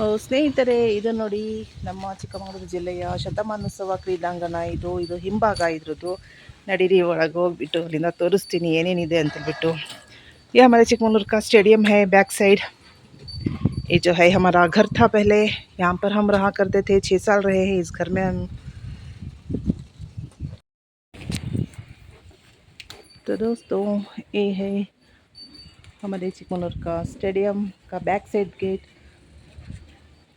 ಓ, ಸ್ನೇಹಿತರೆ ಇದು ನೋಡಿ ನಮ್ಮ ಚಿಕ್ಕಮಗಳೂರು ಜಿಲ್ಲೆಯ ಶತಮಾನೋತ್ಸವ ಕ್ರೀಡಾಂಗಣ ಇದು ಇದು ಹಿಂಭಾಗ ಇದ್ರದ್ದು ನಡೀರಿ ಒಳಗೆ ಹೋಗ್ಬಿಟ್ಟು ಅಲ್ಲಿಂದ ತೋರಿಸ್ತೀನಿ ಏನೇನಿದೆ ಅಂತೇಳ್ಬಿಟ್ಟು ये हमारे चिकमंगलूर का स्टेडियम है बैक साइड ये जो है हमारा घर था पहले यहाँ पर हम रहा करते थे छः साल रहे हैं इस घर में हम तो दोस्तों ये है हमारे चिकमंगलूर का स्टेडियम का बैक साइड गेट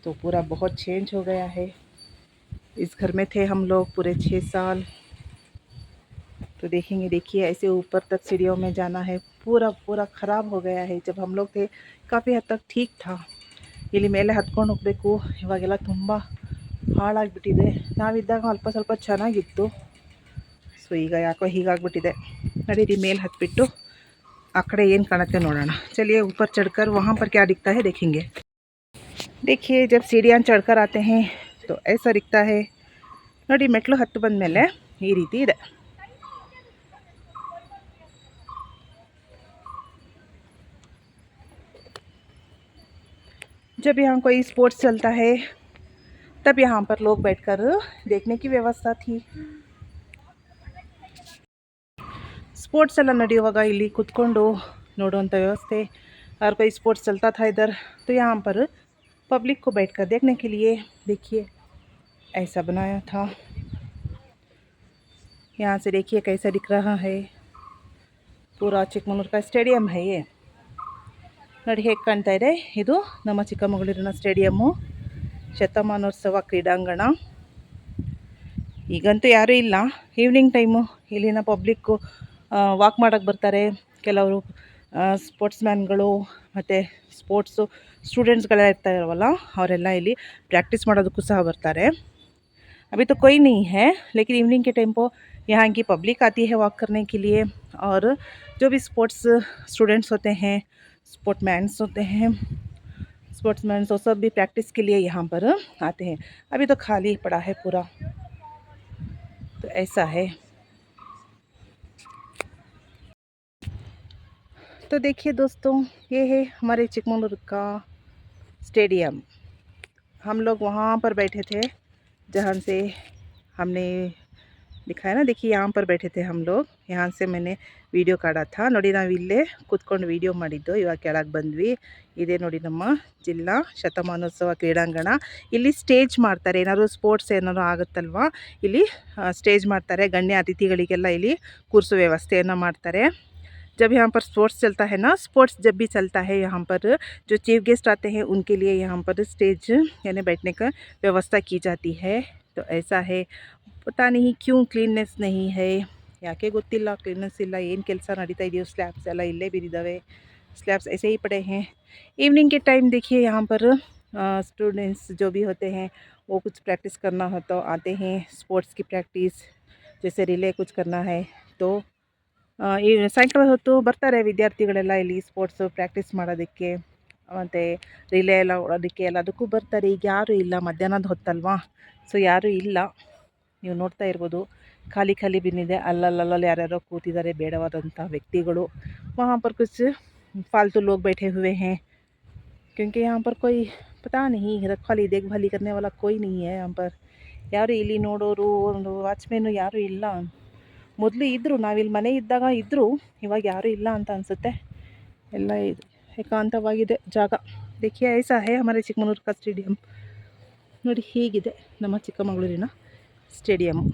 तो पूरा बहुत चेंज हो गया है। इस घर में थे हम लोग पूरे छः साल। तो देखेंगे, देखिए, ऐसे ऊपर तक सीढ़ियों में जाना है। पूरा पूरा ख़राब हो गया है। जब हम लोग थे, काफ़ी हद तक ठीक था। इले मेले हूँ इवेल तुम हालाबिटे नाविदा अल्प स्वल्प चेन सो याको हीगिटे नड़ी रही मेल हिटू का नोड़ चलिए, ऊपर चढ़कर वहाँ पर क्या दिखता है, देखेंगे। देखिए जब सीढ़ियाँ चढ़कर आते हैं तो ऐसा दिखता है ನೋಡಿ ಮೆಟ್ಲು ಹತ್ತು ಬಂದಮೇಲೆ ಈ ರೀತಿ ಇದೆ जब यहाँ कोई स्पोर्ट्स चलता है तब यहाँ पर लोग बैठकर देखने की व्यवस्था थी स्पोर्ट्स ಎಲ್ಲ ನಡೆಯುವಾಗ ಇಲ್ಲಿ ಕುತ್ಕೊಂಡು ನೋಡುವಂಥ व्यवस्थे और कोई स्पोर्ट्स चलता था इधर तो यहाँ पर पब्लिक को बैठकर देखने के लिए देखिए ऐसा बनाया था यहाँ से देखिए कैसा दिख रहा है पूरा चिकमंगलूर का स्टेडियम है ये ನೋಡಿ ಹೇಗೆ ಕಾಣ್ತಾ ಇದೆ ಇದು ನಮ್ಮ ಚಿಕ್ಕಮಗಳೂರಿನ ಸ್ಟೇಡಿಯಮ್ಮು ಶತಮಾನೋತ್ಸವ ಕ್ರೀಡಾಂಗಣ ಈಗಂತೂ ಯಾರೂ ಇಲ್ಲ ಈವ್ನಿಂಗ್ ಟೈಮು ಇಲ್ಲಿನ ಪಬ್ಲಿಕ್ಕು ವಾಕ್ ಮಾಡೋಕ್ಕೆ ಬರ್ತಾರೆ ಕೆಲವರು ಸ್ಪೋರ್ಟ್ಸ್ ಮ್ಯಾನ್ಗಳು ಮತ್ತು ಸ್ಪೋರ್ಟ್ಸು ಸ್ಟೂಡೆಂಟ್ಸ್ಗಳೆಲ್ಲ ಇರ್ತಾರಲ್ವಲ್ಲ ಅವರೆಲ್ಲ ಇಲ್ಲಿ प्रैक्टिस ಮಾಡೋದಕ್ಕೂ ಸಹ ಬರ್ತಾರೆ अभी तो कोई नहीं है लेकिन इवनिंग के टाइम को यहाँ की पब्लिक आती है वॉक करने के लिए और जो भी स्पोर्ट्स स्टूडेंट्स होते हैं स्पोर्टमैन्स होते हैं स्पोर्ट्समैन्स वो सब भी प्रैक्टिस के लिए यहाँ पर आते हैं अभी तो खाली पड़ा है पूरा तो ऐसा है तो देखिए दोस्तों ये है हमारे चिकमंगलूर का स्टेडियम हम लोग वहाँ पर बैठे थे जहाँ से हमने दिखाया ना देखिए यहाँ पर बैठे थे हम लोग यहाँ से मैंने ವಿಡಿಯೋ ಕಾಡ ಥಾ ನೋಡಿ ನಾವು ಇಲ್ಲೇ ಕೂತ್ಕೊಂಡು ವಿಡಿಯೋ ಮಾಡಿದ್ದು ಇವಾಗ ಕೆಳಗೆ ಬಂದ್ವಿ ಇದೇ ನೋಡಿ ನಮ್ಮ ಜಿಲ್ಲಾ ಶತಮಾನೋತ್ಸವ ಕ್ರೀಡಾಂಗಣ ಇಲ್ಲಿ ಸ್ಟೇಜ್ ಮಾಡ್ತಾರೆ ಏನಾದ್ರು ಸ್ಪೋರ್ಟ್ಸ್ ಏನಾದ್ರು ಆಗುತ್ತಲ್ವಾ ಇಲ್ಲಿ ಸ್ಟೇಜ್ ಮಾಡ್ತಾರೆ ಗಣ್ಯ ಅತಿಥಿಗಳಿಗೆಲ್ಲ ಇಲ್ಲಿ ಕೂರಿಸೋ ವ್ಯವಸ್ಥೆಯನ್ನು ಮಾಡ್ತಾರೆ जब यहाँ पर स्पोर्ट्स चलता है ना स्पोर्ट्स जब भी चलता है यहाँ पर जो चीफ गेस्ट आते हैं उनके लिए यहाँ पर स्टेज यानी बैठने का व्यवस्था की जाती है तो ऐसा है पता नहीं क्यों क्लीननेस नहीं है ಯಾಕೆ ಗೊತ್ತಿಲ್ಲ ಕ್ಲೀನೆಸ್ ಇಲ್ಲ ಏನು ಕೆಲಸ ನಡೀತಾ ಇದೆಯೋ ಸ್ಲ್ಯಾಬ್ಸ್ ಎಲ್ಲ ಇಲ್ಲೇ ಬಿದ್ದಿದ್ದಾವೆ स्लैब्स ऐसे ही पड़े हैं इवनिंग के टाइम देखिए यहाँ पर स्टूडेंट्स जो भी होते हैं वो कुछ प्रैक्टिस करना हो तो आते हैं स्पोर्ट्स की प्रैक्टिस जैसे रिले कुछ करना है तो ಆ, ಈ ಸಾಯಂಕಾಲ ಹೊತ್ತು ಬರ್ತಾರೆ ವಿದ್ಯಾರ್ಥಿಗಳೆಲ್ಲ ಇಲ್ಲಿ ಸ್ಪೋರ್ಟ್ಸು ಪ್ರಾಕ್ಟೀಸ್ ಮಾಡೋದಕ್ಕೆ ಮತ್ತು ರಿಲೇ ಎಲ್ಲ ಓಡೋದಕ್ಕೆ ಎಲ್ಲದಕ್ಕೂ ಬರ್ತಾರೆ ಈಗ ಯಾರೂ ಇಲ್ಲ ಮಧ್ಯಾಹ್ನದ ಹೊತ್ತಲ್ವಾ ಸೊ ಯಾರೂ ಇಲ್ಲ ನೀವು ನೋಡ್ತಾ ಇರ್ಬೋದು ಖಾಲಿ ಖಾಲಿ ಬಿನ್ನಿದೆ ಅಲ್ಲಲ್ಲಲ್ಲಿ ಯಾರ್ಯಾರೋ ಕೂತಿದ್ದಾರೆ ಬೇಡವಾದಂಥ ವ್ಯಕ್ತಿಗಳು वहाँ पर कुछ फालतू लोग बैठे हुए हैं क्योंकि यहाँ पर कोई पता नहीं रखवाली देखभाली करने वाला कोई नहीं है यहाँ पर ಯಾರು ಇಲ್ಲಿ ನೋಡೋರು ಒಂದು ವಾಚ್ಮೇನು ಯಾರೂ ಇಲ್ಲ ಮೊದಲು ಇದ್ದರು ನಾವಿಲ್ಲಿ ಮನೆ ಇದ್ದಾಗ ಇದ್ದರು ಇವಾಗ ಯಾರೂ ಇಲ್ಲ ಅಂತ ಅನಿಸುತ್ತೆ. ಎಲ್ಲ ಇದು ಏಕಾಂತವಾಗಿದೆ ಜಾಗ. ದೇಖಿ ಐಸ ಹೇ ಅಮರ ಚಿಕ್ಕಮಗಳೂರು ಸ್ಟೇಡಿಯಂ. ನೋಡಿ ಹೀಗಿದೆ ನಮ್ಮ ಚಿಕ್ಕಮಗಳೂರಿನ ಸ್ಟೇಡಿಯಮ್ಮು